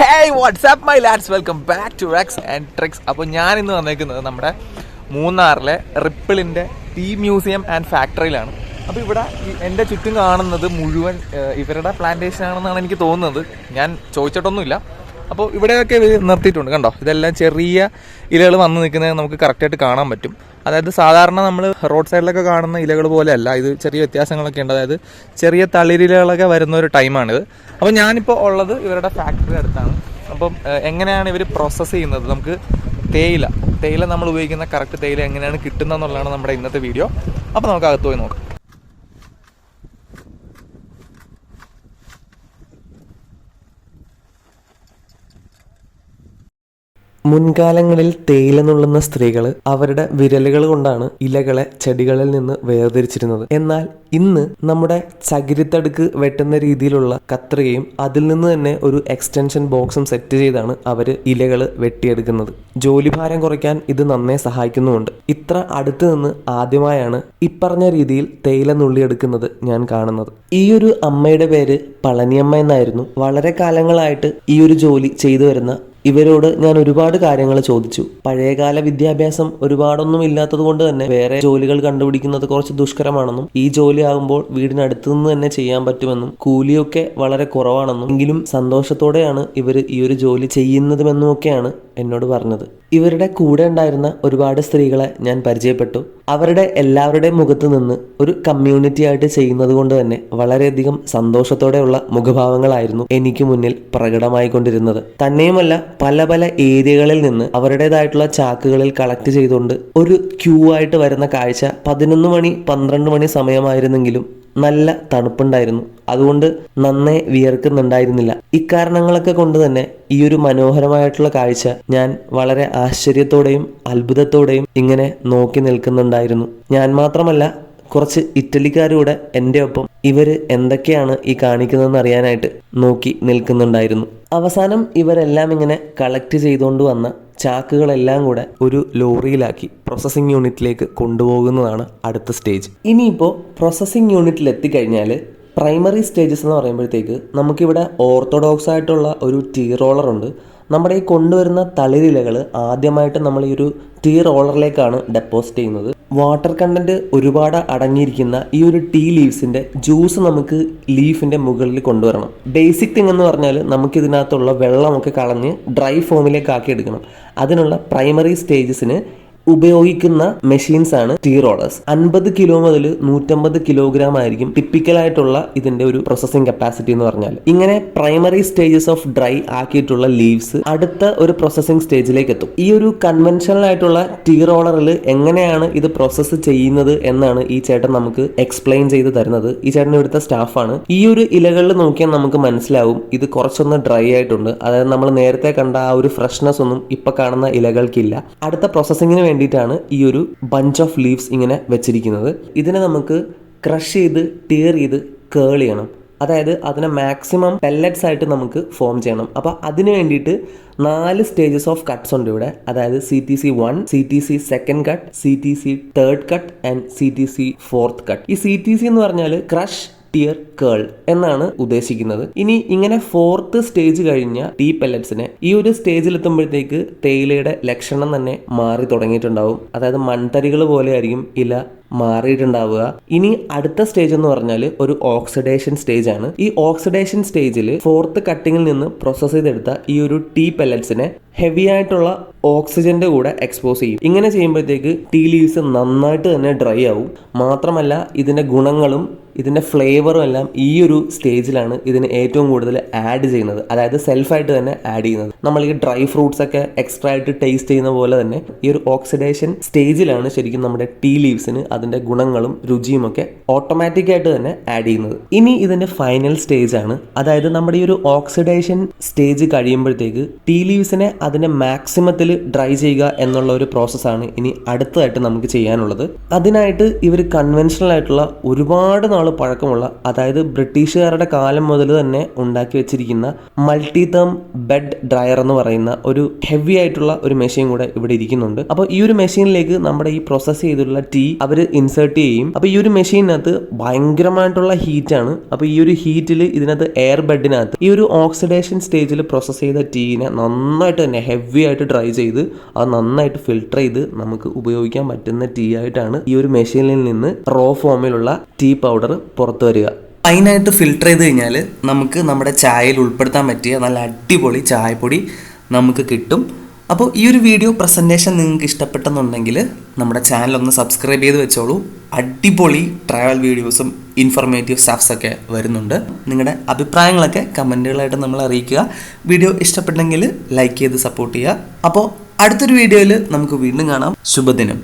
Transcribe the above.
Hey what's up my lads welcome back to racks and tricks അപ്പോൾ ഞാൻ ഇന്ന് വന്നേക്കുന്നത് നമ്മുടെ മൂന്നാറിലെ റിപ്പിളിന്റെ ടീ മ്യൂസിയം ആൻഡ് ഫാക്ടറിയിലാണ് അപ്പോൾ ഇവിടെ എന്റെ ചുറ്റും കാണുന്നത് മുഴുവൻ ഇവരുടെ പ്ലാന്റേഷൻ ആണെന്നാണ് എനിക്ക് തോന്നുന്നത്. ഞാൻ ചോദിച്ചിട്ടൊന്നുമില്ല. അപ്പോൾ ഇവിടെയൊക്കെ നിർത്തിയിട്ടുണ്ട് കണ്ടോ? ഇതെല്ലാം ചെറിയ ഇലകൾ വന്ന് നിൽക്കുന്നത് നമുക്ക് കറക്റ്റായിട്ട് കാണാൻ പറ്റും. അതായത് സാധാരണ നമ്മൾ റോഡ് സൈഡിലൊക്കെ കാണുന്ന ഇലകൾ പോലെയല്ല ഇത് ചെറിയ വ്യത്യാസങ്ങളൊക്കെ ഉണ്ട്. അതായത് ചെറിയ തളിരിലകളൊക്കെ വരുന്ന ഒരു ടൈമാണിത് അപ്പോൾ ഞാനിപ്പോൾ ഉള്ളത് ഇവരുടെ ഫാക്ടറി അടുത്താണ്. അപ്പം എങ്ങനെയാണ് ഇവർ പ്രോസസ്സ് ചെയ്യുന്നത്? നമുക്ക് തേയില തേയില നമ്മൾ ഉപയോഗിക്കുന്ന കറക്റ്റ് തേയില എങ്ങനെയാണ് കിട്ടുന്നതെന്നുള്ളതാണ് നമ്മുടെ ഇന്നത്തെ വീഡിയോ അപ്പോൾ നമുക്ക് അകത്ത് പോയി നോക്കാം. മുൻകാലങ്ങളിൽ തേയില നുള്ളുന്ന സ്ത്രീകൾ അവരുടെ വിരലുകൾ കൊണ്ടാണ് ഇലകളെ ചെടികളിൽ നിന്ന് വേർതിരിച്ചിരുന്നത്. എന്നാൽ ഇന്ന് നമ്മുടെ ചകിരിത്തടുക്ക് വെട്ടുന്ന രീതിയിലുള്ള കത്രികയും അതിൽ നിന്ന് തന്നെ ഒരു എക്സ്റ്റൻഷൻ ബോക്സും സെറ്റ് ചെയ്താണ് അവർ ഇലകൾ വെട്ടിയെടുക്കുന്നത്. ജോലിഭാരം കുറയ്ക്കാൻ ഇത് നന്നേ സഹായിക്കുന്നുമുണ്ട്. ഇത്ര അടുത്ത് നിന്ന് ആദ്യമായാണ് ഇപ്പറഞ്ഞ രീതിയിൽ തേയില നുള്ളിയെടുക്കുന്നത് ഞാൻ കാണുന്നത്. ഈ ഒരു അമ്മയുടെ പേര് പളനിയമ്മ എന്നായിരുന്നു. വളരെ കാലങ്ങളായിട്ട് ഈ ഒരു ജോലി ചെയ്തു വരുന്ന ഇവരോട് ഞാൻ ഒരുപാട് കാര്യങ്ങൾ ചോദിച്ചു. പഴയകാല വിദ്യാഭ്യാസം ഒരുപാടൊന്നും ഇല്ലാത്തത് കൊണ്ട് തന്നെ വേറെ ജോലികൾ കണ്ടുപിടിക്കുന്നത് കുറച്ച് ദുഷ്കരമാണെന്നും ഈ ജോലി ആകുമ്പോൾ വീടിനടുത്തു നിന്ന് തന്നെ ചെയ്യാൻ പറ്റുമെന്നും കൂലിയൊക്കെ വളരെ കുറവാണെന്നും എങ്കിലും സന്തോഷത്തോടെയാണ് ഇവർ ഈ ഒരു ജോലി ചെയ്യുന്നതുമെന്നുമൊക്കെയാണ് എന്നോട് പറഞ്ഞത്. ഇവരുടെ കൂടെ ഉണ്ടായിരുന്ന ഒരുപാട് സ്ത്രീകളെ ഞാൻ പരിചയപ്പെട്ടു. അവരുടെ എല്ലാവരുടെയും മുഖത്ത് നിന്ന് ഒരു കമ്മ്യൂണിറ്റി ആയിട്ട് ചെയ്യുന്നത് കൊണ്ട് തന്നെ വളരെയധികം സന്തോഷത്തോടെയുള്ള മുഖഭാവങ്ങളായിരുന്നു എനിക്ക് മുന്നിൽ പ്രകടമായിക്കൊണ്ടിരുന്നത്. തന്നെയുമല്ല പല പല ഏരിയകളിൽ നിന്ന് അവരുടേതായിട്ടുള്ള ചാക്കുകളിൽ കളക്ട് ചെയ്തുകൊണ്ട് ഒരു ക്യൂ ആയിട്ട് വരുന്ന കാഴ്ച പതിനൊന്ന് മണി പന്ത്രണ്ട് മണി സമയമായിരുന്നെങ്കിലും നല്ല തണുപ്പുണ്ടായിരുന്നു. അതുകൊണ്ട് നന്നേ വിയർക്കുന്നുണ്ടായിരുന്നില്ല. ഇക്കാരണങ്ങളൊക്കെ കൊണ്ട് തന്നെ ഈ ഒരു മനോഹരമായിട്ടുള്ള കാഴ്ച ഞാൻ വളരെ ആശ്ചര്യത്തോടെയും അത്ഭുതത്തോടെയും ഇങ്ങനെ നോക്കി നിൽക്കുന്നുണ്ടായിരുന്നു. ഞാൻ മാത്രമല്ല കുറച്ച് ഇറ്റലിക്കാരൂടെ എന്റെ ഒപ്പം ഇവർ എന്തൊക്കെയാണ് ഈ കാണിക്കുന്നതെന്ന് അറിയാനായിട്ട് നോക്കി നിൽക്കുന്നുണ്ടായിരുന്നു. അവസാനം ഇവരെല്ലാം ഇങ്ങനെ കളക്ട് ചെയ്തുകൊണ്ട് വന്ന ചാക്കുകളെല്ലാം കൂടെ ഒരു ലോറിയിലാക്കി പ്രോസസ്സിംഗ് യൂണിറ്റിലേക്ക് കൊണ്ടുപോകുന്നതാണ് അടുത്ത സ്റ്റേജ് ഇനിയിപ്പോൾ പ്രോസസ്സിംഗ് യൂണിറ്റിൽ എത്തിക്കഴിഞ്ഞാൽ പ്രൈമറി സ്റ്റേജസ് എന്ന് പറയുമ്പോഴത്തേക്ക് നമുക്കിവിടെ ഓർത്തഡോക്സ് ആയിട്ടുള്ള ഒരു ടീ റോളർ ഉണ്ട്. നമ്മുടെ ഈ കൊണ്ടുവരുന്ന തളിരിലകൾ ആദ്യമായിട്ട് നമ്മൾ ഈ ഒരു ടീ റോളറിലേക്കാണ് ഡെപ്പോസിറ്റ് ചെയ്യുന്നത്. വാട്ടർ കണ്ടന്റ് ഒരുപാട് അടങ്ങിയിരിക്കുന്ന ഈ ഒരു ടീ ലീവ്സിന്റെ ജ്യൂസ് നമുക്ക് ലീഫിന്റെ മുകളിൽ കൊണ്ടുവരണം. ബേസിക് തിങ് എന്ന് പറഞ്ഞാൽ നമുക്ക് ഇതിനകത്തുള്ള വെള്ളമൊക്കെ കളഞ്ഞ് ഡ്രൈ ഫോമിലേക്ക് ആക്കി എടുക്കണം. അതിനുള്ള പ്രൈമറി സ്റ്റേജസിന് ഉപയോഗിക്കുന്ന മെഷീൻസ് ആണ് ടീ റോളേഴ്സ് അൻപത് കിലോ മുതൽ നൂറ്റമ്പത് കിലോഗ്രാം ആയിരിക്കും ടിപ്പിക്കൽ ആയിട്ടുള്ള ഇതിന്റെ ഒരു പ്രോസസ്സിംഗ് കപ്പാസിറ്റി എന്ന് പറഞ്ഞാൽ. ഇങ്ങനെ പ്രൈമറി സ്റ്റേജസ് ഓഫ് ഡ്രൈ ആക്കിയിട്ടുള്ള ലീവ്സ് അടുത്ത ഒരു പ്രോസസ്സിംഗ് സ്റ്റേജിലേക്ക് എത്തും. ഈ ഒരു കൺവെൻഷണൽ ആയിട്ടുള്ള ടീ റോളറിൽ എങ്ങനെയാണ് ഇത് പ്രോസസ്സ് ചെയ്യുന്നത് എന്നാണ് ഈ ചേട്ടൻ നമുക്ക് എക്സ്പ്ലെയിൻ ചെയ്ത് തരുന്നത്. ഈ ചേട്ടൻ ഇവിടുത്തെ സ്റ്റാഫാണ് ഈ ഒരു ഇലകളിൽ നോക്കിയാൽ നമുക്ക് മനസ്സിലാവും ഇത് കുറച്ചൊന്ന് ഡ്രൈ ആയിട്ടുണ്ട്. അതായത് നമ്മൾ നേരത്തെ കണ്ട ആ ഒരു ഫ്രഷ്നെസ് ഒന്നും ഇപ്പൊ കാണുന്ന ഇലകൾക്കില്ല. അടുത്ത പ്രോസസ്സിങ്ങിന് വേണ്ടിയിട്ടാണ് ഈ ഒരു ബഞ്ച് ഓഫ് ലീവ്സ് ഇങ്ങനെ വെച്ചിരിക്കുന്നത്. ഇതിനെ നമുക്ക് ക്രഷ് ചെയ്ത് ടിയർ ചെയ്ത് കേൾ ചെയ്യണം. അതായത് അതിനെ മാക്സിമം പെല്ലറ്റ്സ് ആയിട്ട് നമുക്ക് ഫോം ചെയ്യണം. അപ്പോൾ അതിന് വേണ്ടിയിട്ട് നാല് സ്റ്റേജസ് ഓഫ് കട്ട്സ് ഉണ്ട് ഇവിടെ. അതായത് C T C one C T C second cut C T C third cut and C T C fourth cut ഈ സി ടി സി എന്ന് പറഞ്ഞാൽ ക്രഷ് ടിയർ കേൾ എന്നാണ് ഉദ്ദേശിക്കുന്നത്. ഇനി ഇങ്ങനെ ഫോർത്ത് സ്റ്റേജ് കഴിഞ്ഞ ടീ പെല്ലറ്റ്സിനെ ഈ ഒരു സ്റ്റേജിൽ എത്തുമ്പോഴത്തേക്ക് തേയിലയുടെ ലക്ഷണം തന്നെ മാറി തുടങ്ങിയിട്ടുണ്ടാവും. അതായത് മൺതരികൾ പോലെ ആയിരിക്കും ഇല മാറിയിട്ടുണ്ടാവുക. ഇനി അടുത്ത സ്റ്റേജ് എന്ന് പറഞ്ഞാൽ ഒരു ഓക്സിഡേഷൻ സ്റ്റേജ് ആണ്. ഈ ഓക്സിഡേഷൻ സ്റ്റേജിൽ ഫോർത്ത് കട്ടിങ്ങിൽ നിന്ന് പ്രോസസ് ചെയ്തെടുത്ത ഈ ഒരു ടീ പെല്ലറ്റ്സിനെ ഹെവി ആയിട്ടുള്ള ഓക്സിജന്റെ കൂടെ എക്സ്പോസ് ചെയ്യും. ഇങ്ങനെ ചെയ്യുമ്പോഴത്തേക്ക് ടീ ലീവ്സ് നന്നായിട്ട് തന്നെ ഡ്രൈ ആവും. മാത്രമല്ല ഇതിന്റെ ഗുണങ്ങളും ഇതിന്റെ ഫ്ലേവറും എല്ലാം ഈ ഒരു സ്റ്റേജിലാണ് ഇതിന് ഏറ്റവും കൂടുതൽ ആഡ് ചെയ്യുന്നത്. അതായത് സെൽഫായിട്ട് തന്നെ ആഡ് ചെയ്യുന്നത്. നമ്മൾ ഈ ഡ്രൈ ഫ്രൂട്ട്സ് ഒക്കെ എക്സ്ട്രാ ആയിട്ട് ടേസ്റ്റ് ചെയ്യുന്ന പോലെ തന്നെ ഈ ഒരു ഓക്സിഡേഷൻ സ്റ്റേജിലാണ് ശരിക്കും നമ്മുടെ ടീ ലീവ്സിന് അതിന്റെ ഗുണങ്ങളും രുചിയും ഒക്കെ ഓട്ടോമാറ്റിക് ആയിട്ട് തന്നെ ആഡ് ചെയ്യുന്നത്. ഇനി ഇതിന്റെ ഫൈനൽ സ്റ്റേജ് ആണ്. അതായത് നമ്മുടെ ഈ ഒരു ഓക്സിഡേഷൻ സ്റ്റേജ് കഴിയുമ്പോഴത്തേക്ക് ടീ ലീവ്സിനെ അതിന്റെ മാക്സിമത്തിൽ ഡ്രൈ ചെയ്യുക എന്നുള്ള ഒരു പ്രോസസ്സാണ് ഇനി അടുത്തതായിട്ട് നമുക്ക് ചെയ്യാനുള്ളത്. അതിനായിട്ട് ഇവർ കൺവെൻഷണൽ ആയിട്ടുള്ള ഒരുപാട് നാൾ പഴക്കമുള്ള അതായത് ബ്രിട്ടീഷുകാരുടെ കാലം മുതൽ തന്നെ ഉണ്ടാക്കി വെച്ചിരിക്കുന്ന മൾട്ടി തേം ബെഡ് ഡ്രയർ എന്ന് പറയുന്ന ഒരു ഹെവി ആയിട്ടുള്ള ഒരു മെഷീൻ കൂടെ ഇവിടെ ഇരിക്കുന്നുണ്ട്. അപ്പോൾ ഈ ഒരു മെഷീനിലേക്ക് നമ്മുടെ ഈ പ്രോസസ്സ് ചെയ്തിട്ടുള്ള ടീ അവർ ഇൻസേർട്ട് ചെയ്യും. അപ്പോൾ ഈ ഒരു മെഷീനകത്ത് ഭയങ്കരമായിട്ടുള്ള ഹീറ്റ് ആണ്. അപ്പോൾ ഈ ഒരു ഹീറ്റിൽ ഇതിനകത്ത് എയർ ബെഡിനകത്ത് ഈ ഒരു ഓക്സിഡേഷൻ സ്റ്റേജിൽ പ്രോസസ്സ് ചെയ്ത ടീനെ നന്നായിട്ട് തന്നെ ഹെവി ആയിട്ട് ഡ്രൈ ചെയ്ത് അത് നന്നായിട്ട് ഫിൽട്ടർ ചെയ്ത് നമുക്ക് ഉപയോഗിക്കാൻ പറ്റുന്ന ടീ ആയിട്ടാണ് ഈ ഒരു മെഷീനിൽ നിന്ന് റോ ഫോമിലുള്ള ടീ പൗഡർ പുറത്തു വരിക. ഫൈനായിട്ട് ഫിൽട്ടർ ചെയ്ത് കഴിഞ്ഞാൽ നമുക്ക് നമ്മുടെ ചായയിൽ ഉൾപ്പെടുത്താൻ പറ്റിയ നല്ല അടിപൊളി ചായപ്പൊടി നമുക്ക് കിട്ടും. അപ്പോൾ ഈ ഒരു വീഡിയോ പ്രസന്റേഷൻ നിങ്ങൾക്ക് ഇഷ്ടപ്പെട്ടെന്നുണ്ടെങ്കിൽ നമ്മുടെ ചാനൽ ഒന്ന് സബ്സ്ക്രൈബ് ചെയ്ത് വെച്ചോളൂ. അടിപൊളി ട്രാവൽ വീഡിയോസും ഇൻഫർമേറ്റീവ് സ്റ്റാഫ്സ് ഒക്കെ വരുന്നുണ്ട്. നിങ്ങളുടെ അഭിപ്രായങ്ങളൊക്കെ കമന്റുകളായിട്ട് നമ്മൾ അറിയിക്കുക. വീഡിയോ ഇഷ്ടപ്പെട്ടെങ്കിൽ ലൈക്ക് ചെയ്ത് സപ്പോർട്ട് ചെയ്യുക. അപ്പോൾ അടുത്തൊരു വീഡിയോയിൽ നമുക്ക് വീണ്ടും കാണാം. ശുഭദിനം.